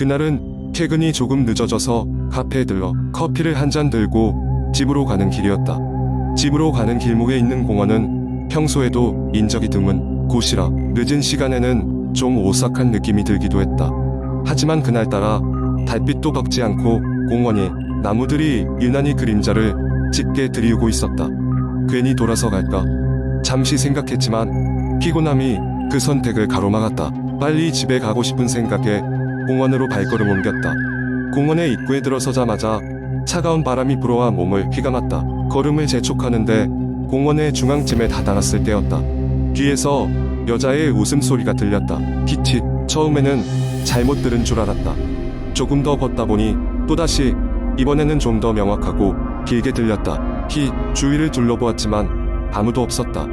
그날은 퇴근이 조금 늦어져서 카페에 들러 커피를 한 잔 들고 집으로 가는 길이었다. 집으로 가는 길목에 있는 공원은 평소에도 인적이 드문 곳이라 늦은 시간에는 좀 오싹한 느낌이 들기도 했다. 하지만 그날따라 달빛도 벅지 않고 공원이 나무들이 유난히 그림자를 짙게 들이우고 있었다. 괜히 돌아서 갈까? 잠시 생각했지만 피곤함이 그 선택을 가로막았다. 빨리 집에 가고 싶은 생각에 공원으로 발걸음 옮겼다. 공원의 입구에 들어서자마자 차가운 바람이 불어와 몸을 휘감았다. 걸음을 재촉하는데 공원의 중앙쯤에 다다랐을 때였다. 뒤에서 여자의 웃음소리가 들렸다. 기칫. 처음에는 잘못 들은 줄 알았다. 조금 더 걷다 보니 또다시 이번에는 좀 더 명확하고 길게 들렸다. 히 주위를 둘러보았지만 아무도 없었다.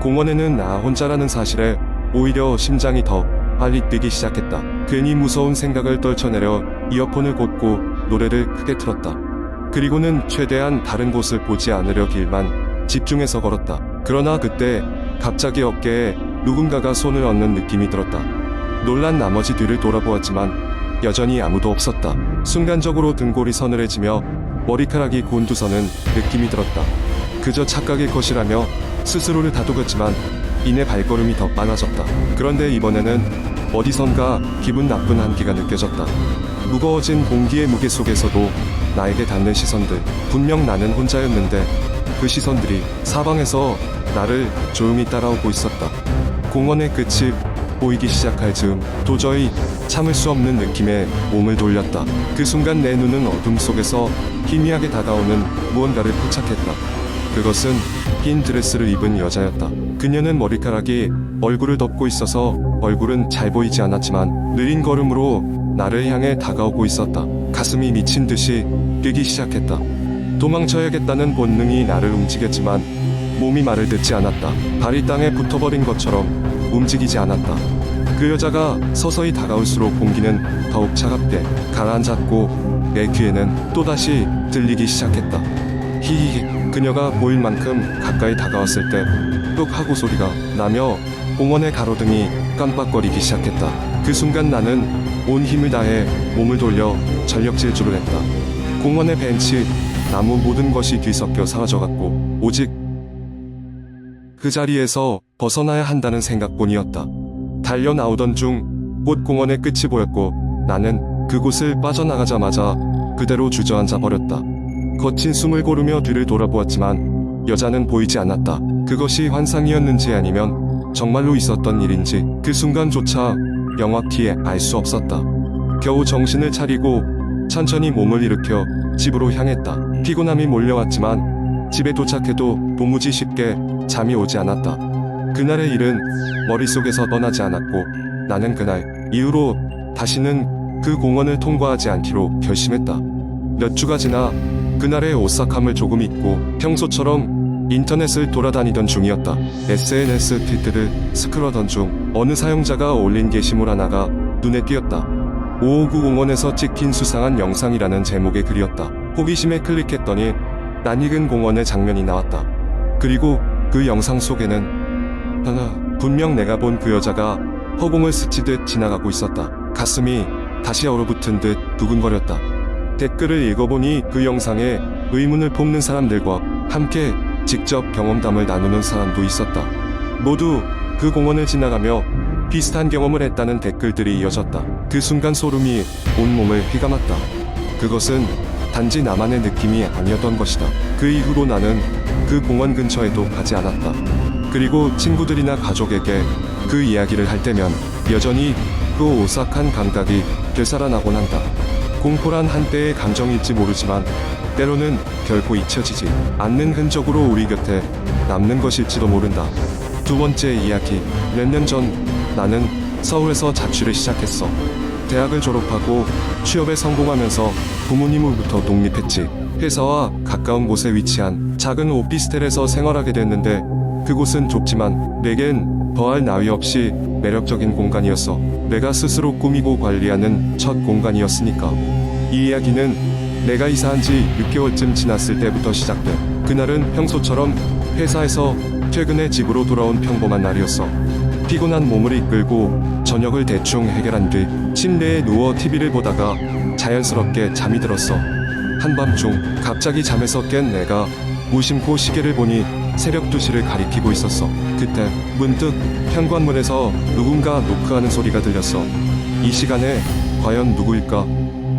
공원에는 나 혼자라는 사실에 오히려 심장이 더 빨리 뛰기 시작했다. 괜히 무서운 생각을 떨쳐내려 이어폰을 꽂고 노래를 크게 틀었다. 그리고는 최대한 다른 곳을 보지 않으려 길만 집중해서 걸었다. 그러나 그때 갑자기 어깨에 누군가가 손을 얹는 느낌이 들었다. 놀란 나머지 뒤를 돌아보았지만 여전히 아무도 없었다. 순간적으로 등골이 서늘해지며 머리카락이 곤두서는 느낌이 들었다. 그저 착각일 것이라며 스스로를 다독였지만 이내 발걸음이 더 빨라졌다. 그런데 이번에는 어디선가 기분 나쁜 한기가 느껴졌다. 무거워진 공기의 무게 속에서도 나에게 닿는 시선들. 분명 나는 혼자였는데 그 시선들이 사방에서 나를 조용히 따라오고 있었다. 공원의 끝이 보이기 시작할 즈음 도저히 참을 수 없는 느낌에 몸을 돌렸다. 그 순간 내 눈은 어둠 속에서 희미하게 다가오는 무언가를 포착했다. 그것은 흰 드레스를 입은 여자였다. 그녀는 머리카락이 얼굴을 덮고 있어서 얼굴은 잘 보이지 않았지만 느린 걸음으로 나를 향해 다가오고 있었다. 가슴이 미친 듯이 뛰기 시작했다. 도망쳐야겠다는 본능이 나를 움직였지만 몸이 말을 듣지 않았다. 발이 땅에 붙어버린 것처럼 움직이지 않았다. 그 여자가 서서히 다가올수록 공기는 더욱 차갑게 가라앉았고 내 귀에는 또다시 들리기 시작했다. 히히히 그녀가 보일 만큼 가까이 다가왔을 때 뚝 하고 소리가 나며 공원의 가로등이 깜빡거리기 시작했다. 그 순간 나는 온 힘을 다해 몸을 돌려 전력 질주를 했다. 공원의 벤치, 나무 모든 것이 뒤섞여 사라져갔고 오직 그 자리에서 벗어나야 한다는 생각뿐이었다. 달려 나오던 중 꽃 공원의 끝이 보였고 나는 그곳을 빠져나가자마자 그대로 주저앉아 버렸다. 거친 숨을 고르며 뒤를 돌아보았지만 여자는 보이지 않았다. 그것이 환상이었는지 아니면 정말로 있었던 일인지 그 순간조차 명확히 알 수 없었다. 겨우 정신을 차리고 천천히 몸을 일으켜 집으로 향했다. 피곤함이 몰려왔지만 집에 도착해도 도무지 쉽게 잠이 오지 않았다. 그날의 일은 머릿속에서 떠나지 않았고 나는 그날 이후로 다시는 그 공원을 통과하지 않기로 결심했다. 몇 주가 지나 그날의 오싹함을 조금 잊고 평소처럼 인터넷을 돌아다니던 중이었다. SNS 피드를 스크롤하던 중 어느 사용자가 올린 게시물 하나가 눈에 띄었다. 559 공원에서 찍힌 수상한 영상이라는 제목의 글이었다. 호기심에 클릭했더니 낯익은 공원의 장면이 나왔다. 그리고 그 영상 속에는 하나 분명 내가 본 그 여자가 허공을 스치듯 지나가고 있었다. 가슴이 다시 얼어붙은 듯 두근거렸다. 댓글을 읽어보니 그 영상에 의문을 품는 사람들과 함께 직접 경험담을 나누는 사람도 있었다. 모두 그 공원을 지나가며 비슷한 경험을 했다는 댓글들이 이어졌다. 그 순간 소름이 온몸을 휘감았다. 그것은 단지 나만의 느낌이 아니었던 것이다. 그 이후로 나는 그 공원 근처에도 가지 않았다. 그리고 친구들이나 가족에게 그 이야기를 할 때면 여전히 그 오싹한 감각이 되살아나곤 한다. 공포란 한때의 감정일지 모르지만 때로는 결코 잊혀지지 않는 흔적으로 우리 곁에 남는 것일지도 모른다. 두 번째 이야기. 몇 년 전 나는 서울에서 자취를 시작했어. 대학을 졸업하고 취업에 성공하면서 부모님으로부터 독립했지. 회사와 가까운 곳에 위치한 작은 오피스텔에서 생활하게 됐는데 그곳은 좁지만 내겐 더할 나위 없이 매력적인 공간이었어. 내가 스스로 꾸미고 관리하는 첫 공간이었으니까. 이 이야기는 내가 이사한 지 6개월쯤 지났을 때부터 시작돼. 그날은 평소처럼 회사에서 퇴근해 집으로 돌아온 평범한 날이었어. 피곤한 몸을 이끌고 저녁을 대충 해결한 뒤 침대에 누워 TV를 보다가 자연스럽게 잠이 들었어. 한밤중 갑자기 잠에서 깬 내가 무심코 시계를 보니 새벽 2시를 가리키고 있었어. 그때 문득 현관문에서 누군가 노크하는 소리가 들렸어. 이 시간에 과연 누구일까?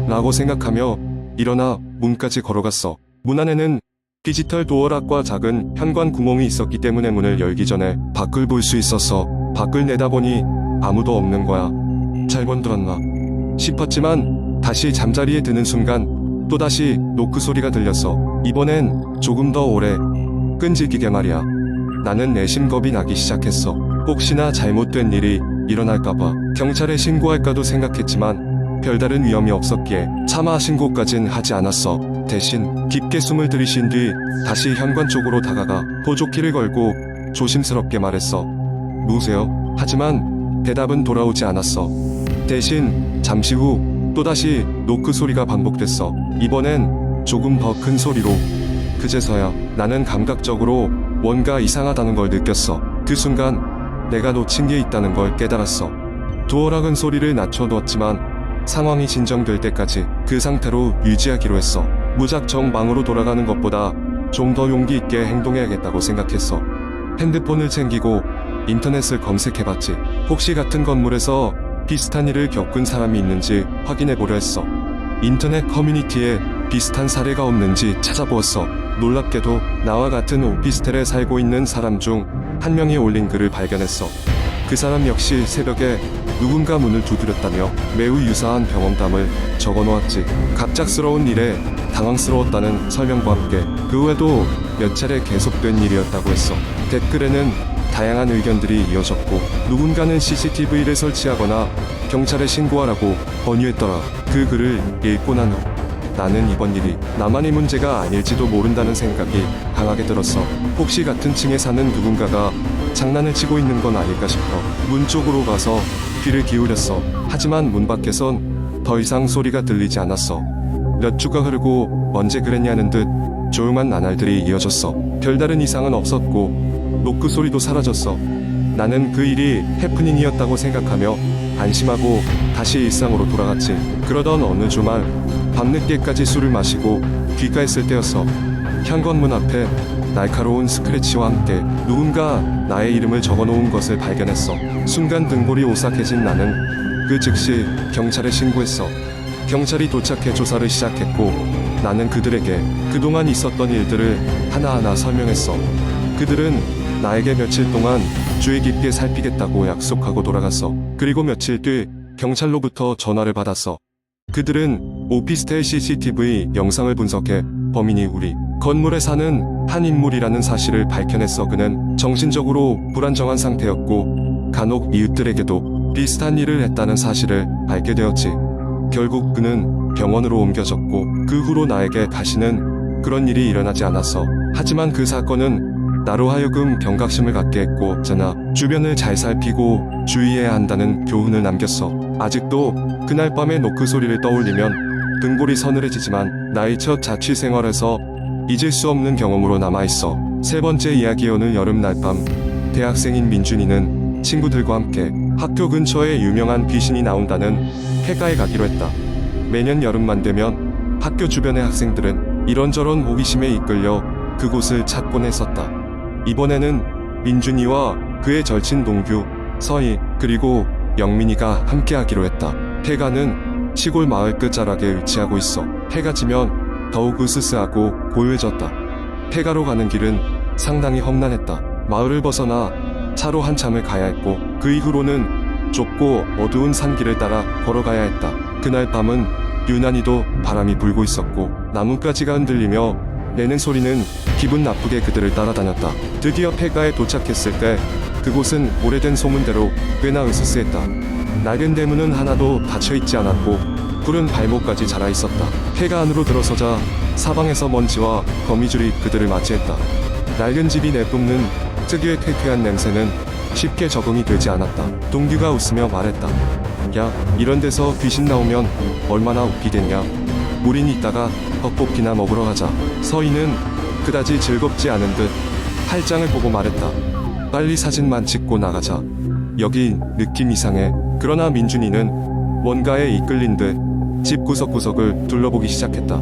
라고 생각하며 일어나 문까지 걸어갔어. 문 안에는 디지털 도어락과 작은 현관 구멍이 있었기 때문에 문을 열기 전에 밖을 볼 수 있었어. 밖을 내다보니 아무도 없는 거야. 잘못 들었나 싶었지만 다시 잠자리에 드는 순간 또다시 노크 소리가 들렸어. 이번엔 조금 더 오래 끈질기게 말이야. 나는 내심 겁이 나기 시작했어. 혹시나 잘못된 일이 일어날까봐 경찰에 신고할까도 생각했지만 별다른 위험이 없었기에 차마 신고까진 하지 않았어. 대신 깊게 숨을 들이신 뒤 다시 현관 쪽으로 다가가 보조키를 걸고 조심스럽게 말했어. 누구세요? 하지만 대답은 돌아오지 않았어. 대신 잠시 후 또다시 노크 소리가 반복됐어. 이번엔 조금 더 큰 소리로. 그제서야 나는 감각적으로 뭔가 이상하다는 걸 느꼈어. 그 순간 내가 놓친 게 있다는 걸 깨달았어. 도어락은 소리를 낮춰두었지만 상황이 진정될 때까지 그 상태로 유지하기로 했어. 무작정 방으로 돌아가는 것보다 좀 더 용기 있게 행동해야겠다고 생각했어. 핸드폰을 챙기고 인터넷을 검색해봤지. 혹시 같은 건물에서 비슷한 일을 겪은 사람이 있는지 확인해보려 했어. 인터넷 커뮤니티에 비슷한 사례가 없는지 찾아보았어. 놀랍게도 나와 같은 오피스텔에 살고 있는 사람 중 한 명이 올린 글을 발견했어. 그 사람 역시 새벽에 누군가 문을 두드렸다며 매우 유사한 경험담을 적어 놓았지. 갑작스러운 일에 당황스러웠다는 설명과 함께 그 외에도 몇 차례 계속된 일이었다고 했어. 댓글에는 다양한 의견들이 이어졌고 누군가는 CCTV를 설치하거나 경찰에 신고하라고 권유했더라. 그 글을 읽고 난 후 나는 이번 일이 나만의 문제가 아닐지도 모른다는 생각이 강하게 들었어. 혹시 같은 층에 사는 누군가가 장난을 치고 있는 건 아닐까 싶어 문 쪽으로 가서 귀를 기울였어. 하지만 문 밖에선 더 이상 소리가 들리지 않았어. 몇 주가 흐르고 언제 그랬냐는 듯 조용한 나날들이 이어졌어. 별다른 이상은 없었고 노크 소리도 사라졌어. 나는 그 일이 해프닝이었다고 생각하며 안심하고 다시 일상으로 돌아갔지. 그러던 어느 주말 밤늦게까지 술을 마시고 귀가했을 때였어. 현관문 앞에 날카로운 스크래치와 함께 누군가 나의 이름을 적어놓은 것을 발견했어. 순간 등골이 오싹해진 나는 그 즉시 경찰에 신고했어. 경찰이 도착해 조사를 시작했고 나는 그들에게 그동안 있었던 일들을 하나하나 설명했어. 그들은 나에게 며칠 동안 주의 깊게 살피겠다고 약속하고 돌아갔어. 그리고 며칠 뒤 경찰로부터 전화를 받았어. 그들은 오피스텔 CCTV 영상을 분석해 범인이 우리 건물에 사는 한 인물이라는 사실을 밝혀냈어. 그는 정신적으로 불안정한 상태였고 간혹 이웃들에게도 비슷한 일을 했다는 사실을 알게 되었지. 결국 그는 병원으로 옮겨졌고 그 후로 나에게 다시는 그런 일이 일어나지 않았어. 하지만 그 사건은 나로 하여금 경각심을 갖게 했고 잖아 주변을 잘 살피고 주의해야 한다는 교훈을 남겼어. 아직도 그날 밤의 노크 소리를 떠올리면 등골이 서늘해지지만 나의 첫 자취 생활에서 잊을 수 없는 경험으로 남아있어. 세 번째 이야기 오늘 여름 날밤 대학생인 민준이는 친구들과 함께 학교 근처에 유명한 귀신이 나온다는 폐가에 가기로 했다. 매년 여름만 되면 학교 주변의 학생들은 이런저런 호기심에 이끌려 그곳을 찾곤 했었다. 이번에는 민준이와 그의 절친 동규, 서희, 그리고 영민이가 함께 하기로 했다. 폐가는 시골 마을 끝자락에 위치하고 있어. 해가 지면 더욱 으스스하고 고요해졌다. 폐가로 가는 길은 상당히 험난했다. 마을을 벗어나 차로 한참을 가야 했고 그 이후로는 좁고 어두운 산길을 따라 걸어가야 했다. 그날 밤은 유난히도 바람이 불고 있었고 나뭇가지가 흔들리며 내는 소리는 기분 나쁘게 그들을 따라다녔다. 드디어 폐가에 도착했을 때 그곳은 오래된 소문대로 꽤나 으스스했다. 낡은 대문은 하나도 닫혀 있지 않았고 푸른 발목까지 자라 있었다. 폐가 안으로 들어서자 사방에서 먼지와 거미줄이 그들을 맞이했다. 낡은 집이 내뿜는 특유의 쾌쾌한 냄새는 쉽게 적응이 되지 않았다. 동규가 웃으며 말했다. 야, 이런 데서 귀신 나오면 얼마나 웃기겠냐. 우린 이따가 떡볶이나 먹으러 가자. 서희는 그다지 즐겁지 않은 듯 팔짱을 보고 말했다. 빨리 사진만 찍고 나가자. 여기 느낌 이상해. 그러나 민준이는 뭔가에 이끌린 듯 집 구석구석을 둘러보기 시작했다.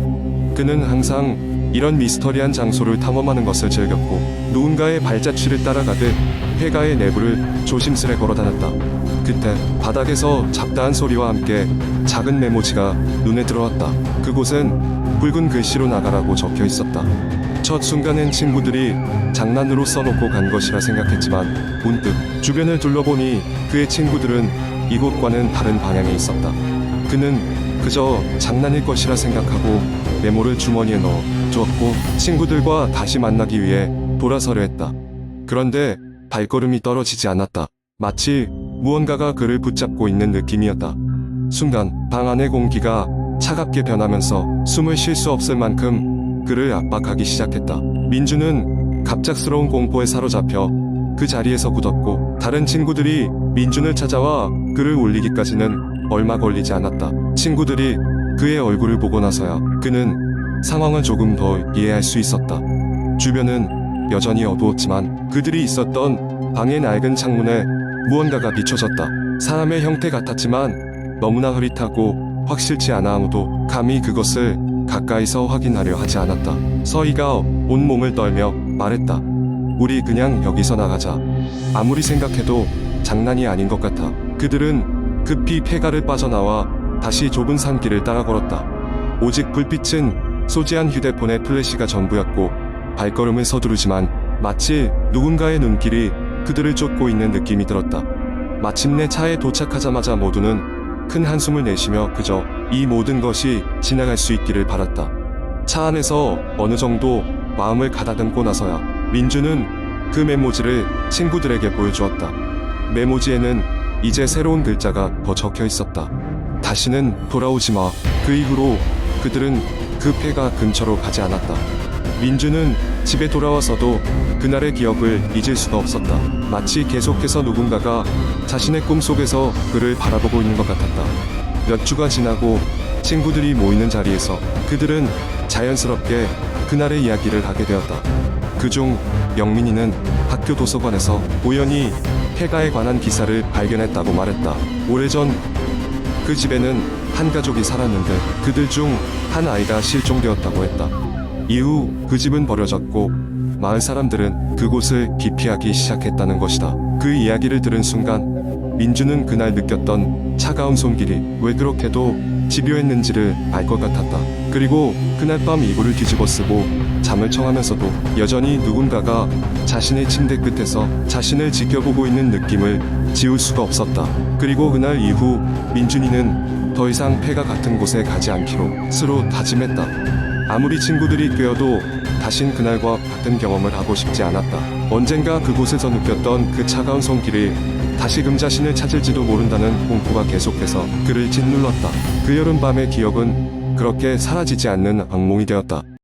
그는 항상 이런 미스터리한 장소를 탐험하는 것을 즐겼고 누군가의 발자취를 따라가듯 폐가의 내부를 조심스레 걸어다녔다. 그때 바닥에서 잡다한 소리와 함께 작은 메모지가 눈에 들어왔다. 그곳엔 붉은 글씨로 나가라고 적혀 있었다. 첫 순간엔 친구들이 장난으로 써놓고 간 것이라 생각했지만 문득 주변을 둘러보니 그의 친구들은 이곳과는 다른 방향에 있었다. 그는 그저 장난일 것이라 생각하고 메모를 주머니에 넣어 두었고 친구들과 다시 만나기 위해 돌아서려 했다. 그런데 발걸음이 떨어지지 않았다. 마치 무언가가 그를 붙잡고 있는 느낌이었다. 순간 방 안의 공기가 차갑게 변하면서 숨을 쉴 수 없을 만큼 그를 압박하기 시작했다. 민주는 갑작스러운 공포에 사로잡혀 그 자리에서 굳었고 다른 친구들이 민준을 찾아와 그를 올리기까지는 얼마 걸리지 않았다. 친구들이 그의 얼굴을 보고 나서야 그는 상황을 조금 더 이해할 수 있었다. 주변은 여전히 어두웠지만 그들이 있었던 방의 낡은 창문에 무언가가 비춰졌다. 사람의 형태 같았지만 너무나 흐릿하고 확실치 않아 아무도 감히 그것을 가까이서 확인하려 하지 않았다. 서희가 온몸을 떨며 말했다. 우리 그냥 여기서 나가자. 아무리 생각해도 장난이 아닌 것 같아. 그들은 급히 폐가를 빠져나와 다시 좁은 산길을 따라 걸었다. 오직 불빛은 소지한 휴대폰의 플래시가 전부였고 발걸음을 서두르지만 마치 누군가의 눈길이 그들을 쫓고 있는 느낌이 들었다. 마침내 차에 도착하자마자 모두는 큰 한숨을 내쉬며 그저 이 모든 것이 지나갈 수 있기를 바랐다. 차 안에서 어느 정도 마음을 가다듬고 나서야 민주는 그 메모지를 친구들에게 보여주었다. 메모지에는 이제 새로운 글자가 더 적혀 있었다. 다시는 돌아오지 마. 그 이후로 그들은 그 폐가 근처로 가지 않았다. 민주는 집에 돌아와서도 그날의 기억을 잊을 수가 없었다. 마치 계속해서 누군가가 자신의 꿈속에서 그를 바라보고 있는 것 같았다. 몇 주가 지나고 친구들이 모이는 자리에서 그들은 자연스럽게 그날의 이야기를 하게 되었다. 그중 영민이는 학교 도서관에서 우연히 폐가에 관한 기사를 발견했다고 말했다. 오래전 그 집에는 한 가족이 살았는데 그들 중 한 아이가 실종되었다고 했다. 이후 그 집은 버려졌고 마을 사람들은 그곳을 기피하기 시작했다는 것이다. 그 이야기를 들은 순간 민주는 그날 느꼈던 차가운 손길이 왜 그렇게도 집요했는지를 알 것 같았다. 그리고 그날 밤 이불을 뒤집어 쓰고 잠을 청하면서도 여전히 누군가가 자신의 침대 끝에서 자신을 지켜보고 있는 느낌을 지울 수가 없었다. 그리고 그날 이후 민준이는 더 이상 폐가 같은 곳에 가지 않기로 스스로 다짐했다. 아무리 친구들이 꿰어도 다신 그날과 같은 경험을 하고 싶지 않았다. 언젠가 그곳에서 느꼈던 그 차가운 손길이 다시금 자신을 찾을지도 모른다는 공포가 계속해서 그를 짓눌렀다. 그 여름밤의 기억은 그렇게 사라지지 않는 악몽이 되었다.